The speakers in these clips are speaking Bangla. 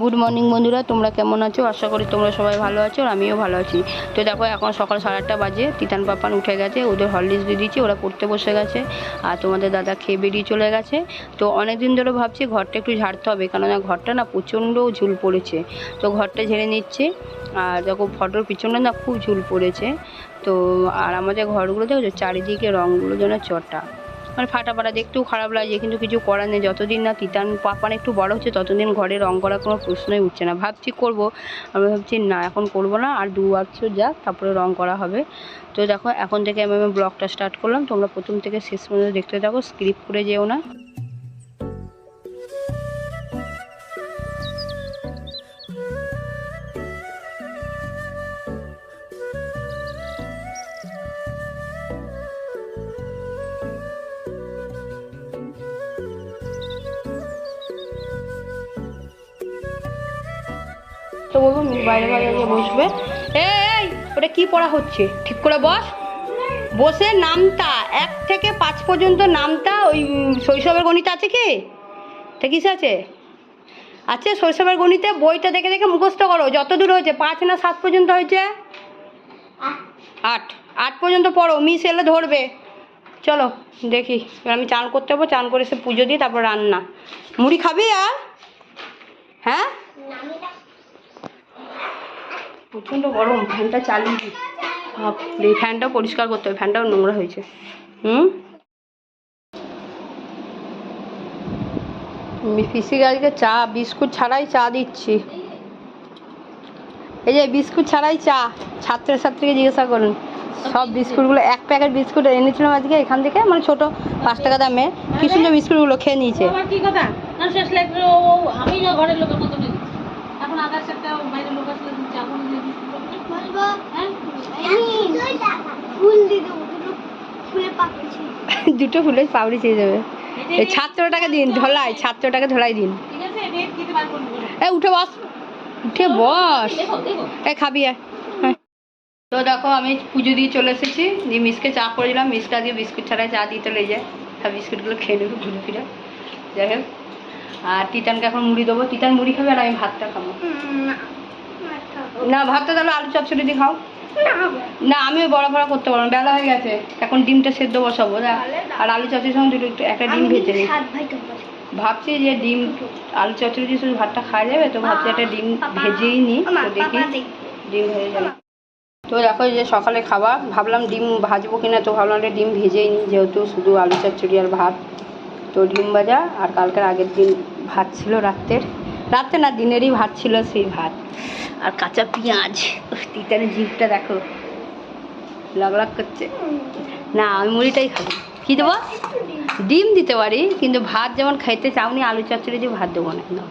গুড মর্নিং বন্ধুরা, তোমরা কেমন আছো? আশা করি তোমরা সবাই ভালো আছো আর আমিও ভালো আছি। তো দেখো, এখন সকাল সাড়ে আটটা বাজে, তিতান পাপান উঠে গেছে, ওদের হরলিক্স দিয়ে দিচ্ছি ওরা পড়তে বসে গেছে, আর তোমাদের দাদা খেয়ে বেরিয়ে চলে গেছে। তো অনেক দিন ধরে ভাবছি ঘরটা একটু ঝাড়তে হবে, কেননা ঘরটা না প্রচণ্ড ঝুল পড়েছে। তো ঘরটা ঝেড়ে নিচ্ছে, আর দেখো ফটোর পিছনে না খুব ঝুল পড়েছে। তো আর আমাদের ঘরগুলো দেখো চারিদিকে রঙগুলো যেন চটা। মানে ফাটা ফাটা দেখতেও খারাপ লাগছে, কিন্তু কিছু করার নেই। যতদিন না তিতান পাপান একটু বড় হচ্ছে, ততদিন ঘরে রং করার কোনো প্রশ্নই উঠছে না। ভাবছি করব, আমি ভাবছি না, এখন করব না, আর দু বছর যাক তারপরে রং করা হবে। তো দেখো, এখন থেকে আমি আমি ব্লগটা স্টার্ট করলাম। তোমরা প্রথম থেকে শেষ পর্যন্ত দেখতে থাকো স্ক্রিপ করে যেও না। তো বলব, বাইরে বাইরে গিয়ে বসবে। এই, ওটা কি পড়া হচ্ছে? ঠিক করে বস। বসে নামতা, এক থেকে পাঁচ পর্যন্ত নামতা, ওই শৈশবের গণিত আছে কি? তা কিসে আছে? আচ্ছা শৈশবের গণিতে, বইটা দেখে দেখে মুখস্থ করো। যত দূর হয়েছে, পাঁচ না সাত পর্যন্ত হয়েছে? আট। আট পর্যন্ত পড়ো, মিস এলে ধরবে। চলো, দেখি। আমি চান করতে হব চান করে এসে পুজো দিয়ে তারপর রান্না। মুড়ি খাবি আর? হ্যাঁ? প্রচণ্ড গরম, ফ্যানটা চালিয়ে দিই। এই ফ্যানটাও পরিষ্কার করতে হবে, ফ্যানটাও নোংরা হয়েছে। হুম? পিসি গাছকে চা, বিস্কুট ছাড়াই চা দিচ্ছি। এই যে বিস্কুট ছাড়াই চা, ছাত্রছাত্রীকে জিজ্ঞাসা করুন। সব বিস্কুটগুলো, এক প্যাকেট বিস্কুট এনেছিলাম আজকে এখান থেকে মানে ছোট, পাঁচ টাকা দামে কি সুন্দর বিস্কুটগুলো খেয়ে নিয়েছে। আমি ঘরের লোকের মতো এখন আদার্স একটা বাইরের লোক আসলে দুটো ফুলে পাকড়ি ফুলের পাউড়ি চেয়ে যাবে এই ছাত্রটাকে দিন ধলাই ছাত্রটাকে ধলাই দিন। এ উঠে বস। উঠে বস। এ খাবি। হ্যাঁ। তো দেখো আমি পুজো দিয়ে চলে এসেছি। দিয়ে মিসকে চা করে দিলাম। মিসকে দিয়ে বিস্কুট ছাড়াই চা দিতে লে যায়। সব বিস্কুটগুলো খেয়ে নেবে ঘুরে ফিরে। যাই হোক। আর তিতানকে এখন মুড়ি দেবো। তিতান মুড়ি খাবে আর আমি ভাতটা খাব। না ভাতটা তাহলে আলু চচ্চড়ি দিয়ে খাও। না আমিও বড় বড় করতে পারব না, বেলা হয়ে গেছে। এখন ডিমটা সেদ্ধ বসাবো আর আলু চচ্চড়ির সঙ্গে দুটো একটু একটা ডিম ভেজে নিই। ভাবছি যে ডিম আলু চচ্চড়ি দিয়ে শুধু ভাতটা খাওয়া যাবে তো ভাবছি একটা ডিম ভেজেই নিই তো দেখি ডিম ভেজে যাবে তো দেখো যে সকালে খাবার ভাবলাম ডিম ভাজবো কিনা তো ভাবলাম একটা ডিম ভেজেই নিই যেহেতু শুধু আলু চচ্চড়ি আর ভাত। তো ডিম ভাজা আর কালকের আগের দিন ভাত ছিল রাত্রের। রাত্রে না দিনেরই ভাত ছিল সেই ভাত। আর কাঁচা পেঁয়াজ। তিতানের জিভটা দেখো। লাগ লাগ করছে। না, আমি মুড়িটাই খাব। কী দেবো? ডিম দিতে পারি, কিন্তু ভাত যেমন খাইতে চাওনি, আলু চচ্চড়ি দিয়ে ভাত দেবো না একদম।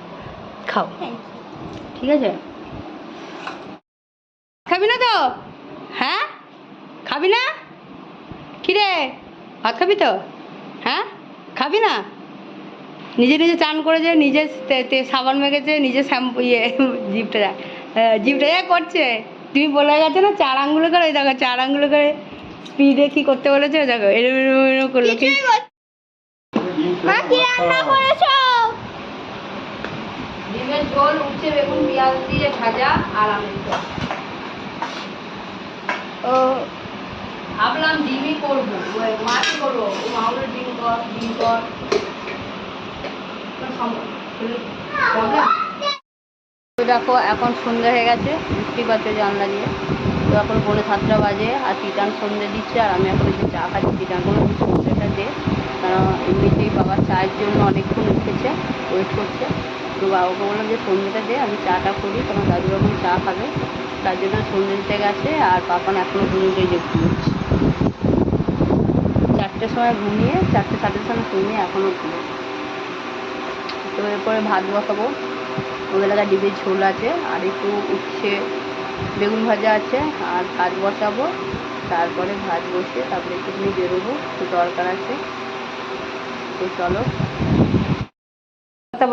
খাও। ঠিক আছে? খাবি না তো? হ্যাঁ? খাবি না? কিরে? ভাত খাবি তো? হ্যাঁ? খাবি না? নিজে নিজে চান করেছে নিজে তে- তে- সাবান মেখেছে নিজে শ্যাম্পু ইয়ে জিপটা জিপটা এ করছে। তুমি বলে গেছো না চার আঙ্গুলো করে ওই দেখো চার আঙ্গুলো করে স্পিডে কি করতে বলেছে ওই দেখো এরম এরম এরম করল কি? মা কি রান্না করেছ? ডিমের ঝোল উচ্ছে বেগুন পেঁয়াজ দিয়ে ভাজা আর আমের ও। ভাবলাম ডিমই করব। মাছই করব? মাউলের ডিম কর ডিম কর কোনো সম্ভব- problem? তো দেখো, এখন সন্ধ্যে হয়ে গেছে, বুঝতেই পারছ জানলা দিয়ে। তো এখন পৌনে সাতটা বাজে, আর তিতান সন্ধ্যে দিচ্ছে, আর আমি এখন একটু চা খাচ্ছি। কোনো সন্ধ্যেটা দে। কারণ এমনিতেই বাবা চায়ের জন্য অনেকক্ষণ উঠেছে ওয়েট করছে। তো বাবাকে বললাম যে, সন্ধ্যেটা দে, আমি চাটা করি কারণ দাদু যখন চা খাবে। তার জন্য সন্ধ্যে দিতে গেছে, আর পাপান এখনও এই যে ঘুমোচ্ছে চারটের সময় ঘুমিয়ে, চারটে সাড়ে সময় ঘুমিয়ে এখনও ঘুমোচ্ছে তো এরপরে ভাত বসাবো। এলাকায় ডিমের ঝোল আছে, আর একটু উচ্ছে বেগুন ভাজা আছে, আর ভাত বসাবো। তারপরে ভাত বসে তারপরে একটুখানি বেরোবো, একটু দরকার আছে। তো চলো।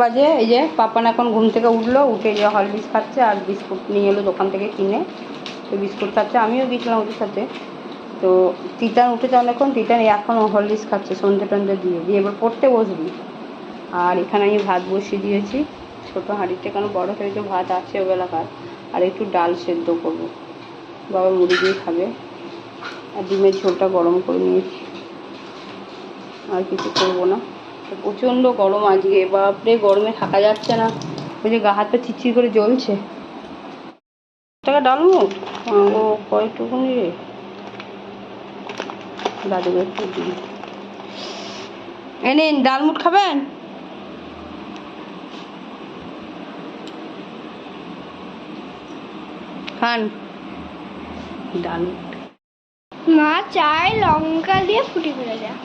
বাজে, এই যে পাপান এখন ঘুম থেকে উঠল, উঠে যে হরলিক্স খাচ্ছে আর বিস্কুট নিয়ে এলো দোকান থেকে কিনে। তো বিস্কুট খাচ্ছে, আমিও গেছিলাম ওদের সাথে। তো তিতান উঠেছে অনেকক্ষণ, তিতান এখন হরলিক্স খাচ্ছে সন্ধে টন্ধে দিয়ে দিয়ে এবার পড়তে বসবি। আর এখানে আমি ভাত বসিয়ে দিয়েছি। ছোটো হাঁড়িতে কেন বড় সাইজে ভাত আছে ওবেলাকার। আর একটু ডাল সেদ্ধ করব। বাবা মুড়ি দিয়ে খাবে। আর ডিমের ঝোলটা গরম করে নিয়েছি। আর কিছু করব না। প্রচণ্ড গরম আজকে। বাপরে, গরমে থাকা যাচ্ছে না। ওই যে গা হাত পা চিচির করে জ্বলছে। টাকা ডালমুট ও কয়টুকুনি রে। দাদুকে একটু এ নিন ডালমুট খাবেন? খান ডালমুট মা চায় লঙ্কা দিয়ে ফুটি করে দেয়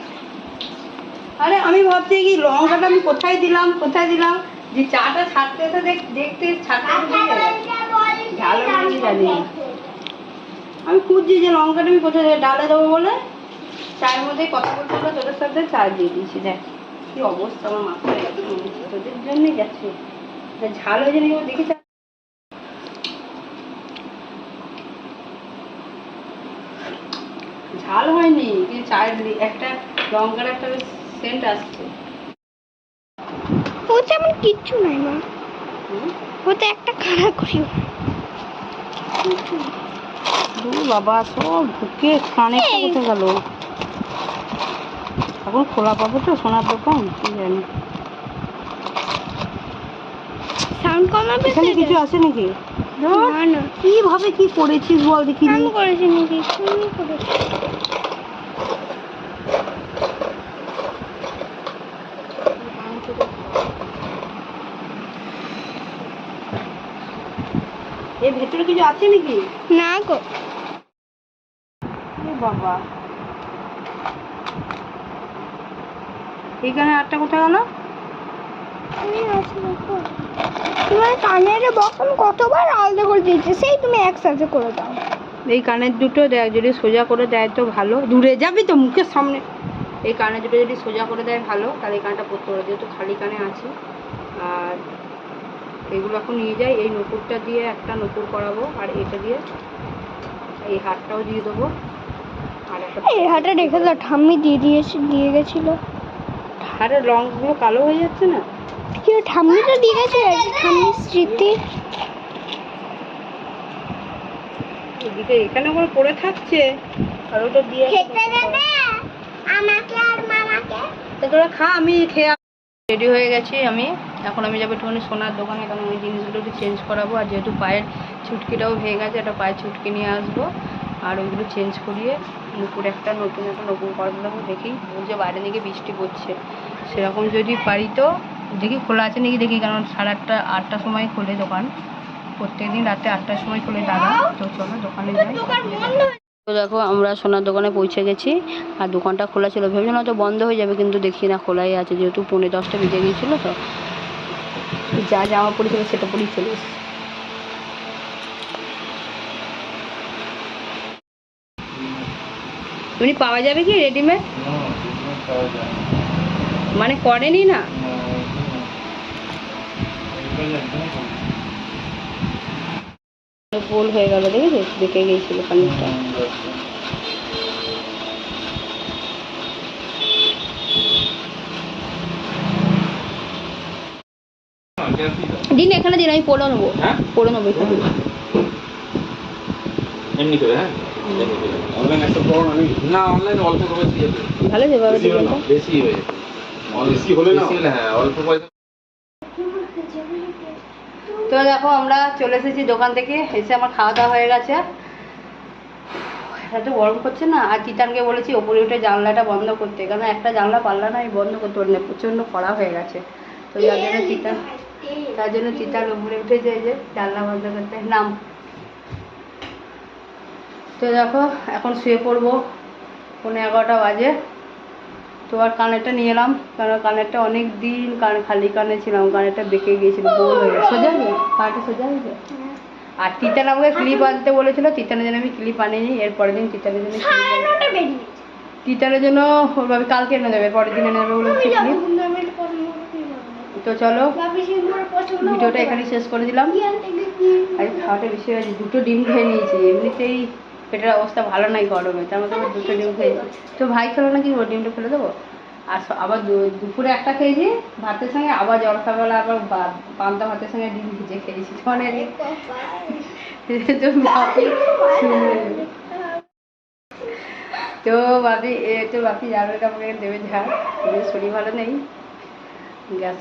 আরে আমি ভাবছি কি লঙ্কাটা আমি কোথায় দিলাম কোথায় দিলাম? যে চাটা ছাড়তে তো দেখ দেখতে ছাড়তে ঝাল আমি জানি আমি খুঁজছি যে লঙ্কাটা আমি কোথায় দেবো? ডালে দেবো বলে। চায়ের মধ্যে কথা বলতে বলে তোদের সাথে চা দিয়ে দিয়েছি দেখ। কি অবস্থা আমার মাথায় তোদের জন্যই যাচ্ছে। তা ঝাল হয়ে জানি দেখে চা ঝাল হয়নি কিন্তু চায়ের একটা লঙ্কার একটা সেন্ট আসছে। ও তেমন কিচ্ছু নাই মা। হুম? ওতে একটা বাবা সব ঢুকে কানে গেল? এখন খোলা পাবো তো সোনার দোকান কি জানি। সাউন্ড কমাবে এখানে কিছু আছে নাকি? না না। কীভাবে কি করেছিস বল দেখি। আমি করেছি নাকি? করেছি। ভেতরে কিছু আছে নাকি? না গো। বাবা। এখানে আটটা কোথায় গেল? তোমার কানের বকন কতবার আলাদা করে দিয়েছে সেই তুমি একসাথে করে দাও। এই কানের দুটো দেখ যদি সোজা করে দেয় তো ভালো। দূরে যাবি তো মুখের সামনে। এই কানের দুটো যদি সোজা করে দেয় ভালো তাহলে এই কানটা পরতে পারো যেহেতু খালি কানে আছে। আর এগুলো এখন নিয়ে যাই। এই নকুরটা দিয়ে একটা নকুর করাবো আর এটা দিয়ে এই হারটাও দিয়ে দেবো। আর একটা এই হাটা রেখে দাও ঠাম্মি দিয়ে দিয়েছে দিয়ে গেছিল। হারের রঙগুলো কালো হয়ে যাচ্ছে না? কেউ ঠাম্মি তো দিয়ে গেছে? ঠাম্মির স্মৃতি। এদিকে এখানে করে পড়ে থাকছে আর ওটা দিয়ে আমাকে আর মামাকে? তা তোরা খা আমি খেয়ে রেডি হয়ে গেছি আমি। এখন আমি যাব একটুখানি সোনার দোকানে, কারণ ওই জিনিসগুলো একটু চেঞ্জ করাবো। আর যেহেতু পায়ের ছুটকিটাও ভেঙে গেছে, একটা পায়ের ছুটকি নিয়ে আসব। আর ওইগুলো চেঞ্জ করিয়ে নুপুর একটা, নতুন একটা, নতুন করাবো দেখি। বলছে বাইরে দিকে বৃষ্টি পড়ছে। সেরকম যদি পারি তো, দেখি খোলা আছে নাকি দেখি, কারণ সাড়ে আটটা, আটটার সময় খোলে দোকান। প্রত্যেকদিন রাতে আটটার সময় খোলে দাদা। তো চলো দোকানে যাই। তো দেখো, আমরা সোনার দোকানে পৌঁছে গেছি। আর দোকানটা খোলা ছিল। ভেবেছিলাম হয়তো বন্ধ হয়ে যাবে, কিন্তু দেখি না খোলাই আছে। যেহেতু পৌনে দশটা বেজে গিয়েছিল তো। যা জামা পড়েছিল সেটা পরেই চলে এসেছি। এমনি পাওয়া যাবে কি রেডিমেড মানে করেনি না? গোল হয়ে গেল, দেখেছিস? বেঁকে গিয়েছিল খানিকটা দিন এখানে দিন আমি পড়ে নেব। হ্যাঁ? পড়ে নেব এখানে। এমনি করে হ্যাঁ? অনলাইন একটা করো না না অনলাইন অল্প করে দিয়ে ভালো যে বেশি হলে না, বেশি হয়ে বেশি হলে না হ্যাঁ অল্প পয়সা তো দেখো আমরা চলে এসেছি দোকান থেকে। এসে আমার খাওয়া দাওয়া হয়ে গেছে। এত গরম করছে না। আর তিতানকে বলেছি ওপরে উঠে জানলাটা বন্ধ করতে। কারণ একটা জানলা পারলা না আমি বন্ধ করতে পারি না প্রচণ্ড কড়া হয়ে গেছে। তো যার জন্য তিতান তার জন্য তিতান উপরে উঠেছে এই যে জানলা বন্ধ করতে। নাম। তো দেখো এখন শুয়ে পড়ব। পনেরো এগারোটা বাজে। তো আর কানেরটা নিয়ে এলাম কারণ কানেরটা অনেক দিন কান খালি কানে ছিলাম কানেরটা বেঁকে গিয়েছিল গোল হয়ে গেছে। সোজা হয়েছে কানটা সোজা হয়েছে আর তিতান আমাকে ক্লিপ আনতে বলেছিল তিতানের জন্য আমি ক্লিপ আনিনি এর পরের দিন তিতানের জন্য তিতানের জন্য কালকে এনে দেবে পরের দিন এনে দেবে বলেছে আমি যাব ক্লিপ টুর্নামেন্ট পছন্দ করতে তো চলো ভিডিওটা এখানেই শেষ করে দিলাম। আজ খাওয়াটা বেশি হয়েছে দুটো ডিম খেয়ে নিয়েছি। এমনিতেই পেটের অবস্থা ভালো নাই গরমে তার মধ্যে দুটো ডিম খেয়েছি তো ভাই খেলো না কি? ডিমটা ফেলে দেবো? আর আবার দুপুরে একটা খেয়েছি ভাতের সঙ্গে আবার জলখাবেলা আবার বা- পান্তা ভাতের সঙ্গে ডিম ভিজে খেয়েছি। মানে তো বাপি তো বাপি এ তো বাপি যাবে কাপড়ে দেবে ঝাড় শরীর ভালো নেই। গ্যাস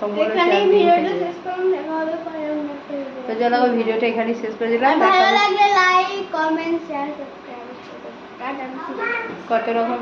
তো চলো ভিডিওটা এখানেই শেষ করে দিলাম ভালো লাগলে লাইক কমেন্ট শেয়ার সাবস্ক্রাইব কত রকম